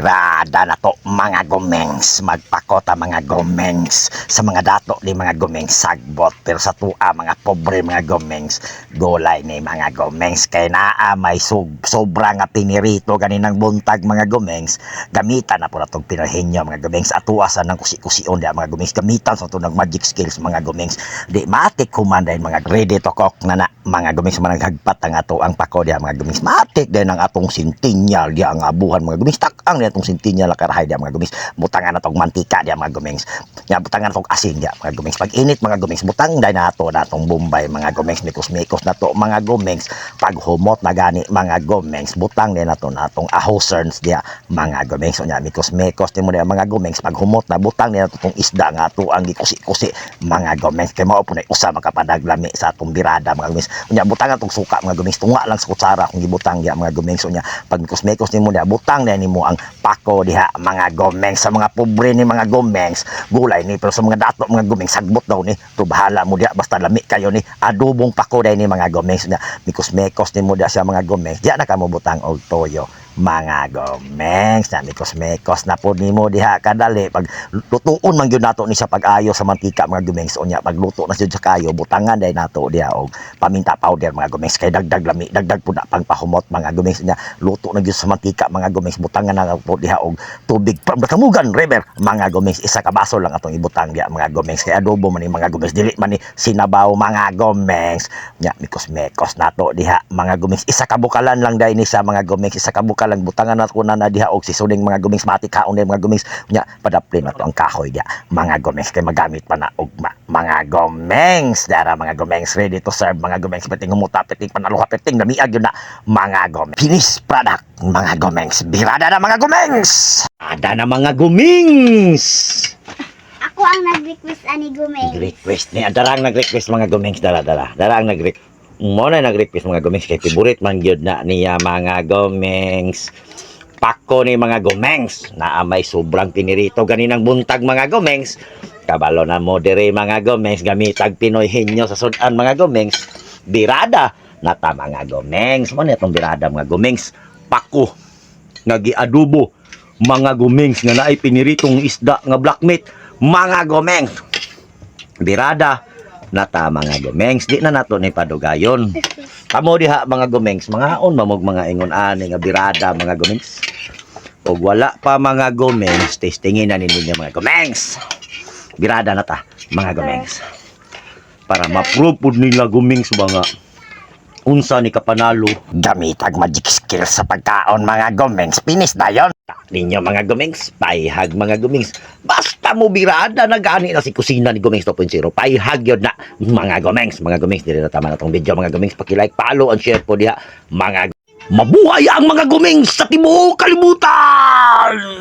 Rada na to mga gumengs, magpakota mga gumengs. Sa mga dato ni mga gumengs sagbot. Pero sa tua mga pobre mga gumengs gulay ni mga gumengs. Kay naa may sub, sobra nga pinirito ganinang buntag mga gumengs. Gamitan na po na itong pinahinyo mga gumengs. Atuasan ng kusi-kusion di mga gumengs? Gamitan sa itong magic skills mga gumengs. Di matik kumanday mga ready to cook na na mga gumengs. Managhagpat ang ato ang pako di mga gumengs? Matik din ang atong sintinyal di ang abuhan mga gumengs takang di atong sintinyal karahay di mga gumengs butangan na tong mantika di mga gumengs ya butangan na tong asin di mga gumengs pag init mga gumengs butang day na ato na tong bombay mga gumengs mikos-mikos na to mga gumengs pag humot na gani mga gumengs butang din na to na tong ahoserns di mga gumengs unya mikos-mikos di mo di mga gumengs pag humot na butang din na to tong isda nga ato ang gikusi-kusi mga gumengs kay mao po na usa makapadaglami sa atong birada mga gumengs unya butang tong suka mga gumengs tunga lang sa kutsara kung gibutang diha mga gumengs unya pag mikos-mikos nimo diha butang na nimo ang pako diha mga gumengs sa mga pobre ni mga gumengs gulay ni pero sa mga dato mga gumengs sagbot daw ni. To bahala mo diha basta lami kayo ni. Adobong pako dai ni mga gumengs unya mikos-mikos nimo diha sa mga gumengs diha na kamo butang og toyo mga gomengs na mikos-mikos na po nimo diha. Kadali pag lutuon man gyud nato ni sa pag-ayo sa mantika mga gumengs unya pag luto na sa kayo butangan dai nato diha og paminta powder mga gumengs kay dagdag lami dagdag pud na pang pahumot mga gumengs unya luto na gyud sa mantika mga gumengs butangan na po diha og tubig pamatamugan river. Mga gumengs isa ka baso lang atong ibutang diha mga gumengs kay adobo man ni mga gumengs dili man ni sinabaw mga gumengs nya mikos-mikos nato diha mga gumengs isa ka bukalan lang dai ni sa mga gumengs isa ka bukalan butangan na ko na na diha og sisuning mga gumengs mati kaon din mga gumengs nya padaplin na to ang kahoy diha. Mga gumengs kay magamit pa na og ma- mga gumengs dara mga gumengs ready to serve mga gumengs peting humuta peting panaluha peting namiag yun na mga gumengs finished product mga gumengs birada na mga gumengs ada na mga gumengs Ako ang nag-request ani Gumeng. request ni darang nag-request mga gumengs dala dala darang nag-request mo na nag-request mga gumengs kay favorite man gyud na niya mga gumengs pako ni mga gumengs na may sobrang pinirito ganinang buntag mga gumengs kabalo na mo dire mga gumengs gamitag Pinoy henyo sa sudan mga gumengs birada. Nata mga gumengs mo na itong birada mga gumengs pako. Nagiadobo mga gumengs nga naay piniritong isda nga black meat mga gumengs birada nata mga gumengs. Di na nato ni padugayon. Kamo diha mga gumengs. Mga haon mamog mga ingon ani nga birada mga gumengs. Og wala pa mga gumengs. Testingin na ninyo mga gumengs. Birada na ta mga gumengs. Para ma-prove pud nila gumengs mga unsa ni kapanalo. Gamitag magic skill sa pagkaon mga gumengs. Pinis na yon ninyo mga gumengs paihag mga gumengs basta mo birada na gani na si kusina ni Gumengs 2.0 paihag yun na mga gumengs mga gumengs dili na tama na tong video mga gumengs paki-like follow and share po diha mga Mabuhay ang mga gumengs sa tibuok kalibutan!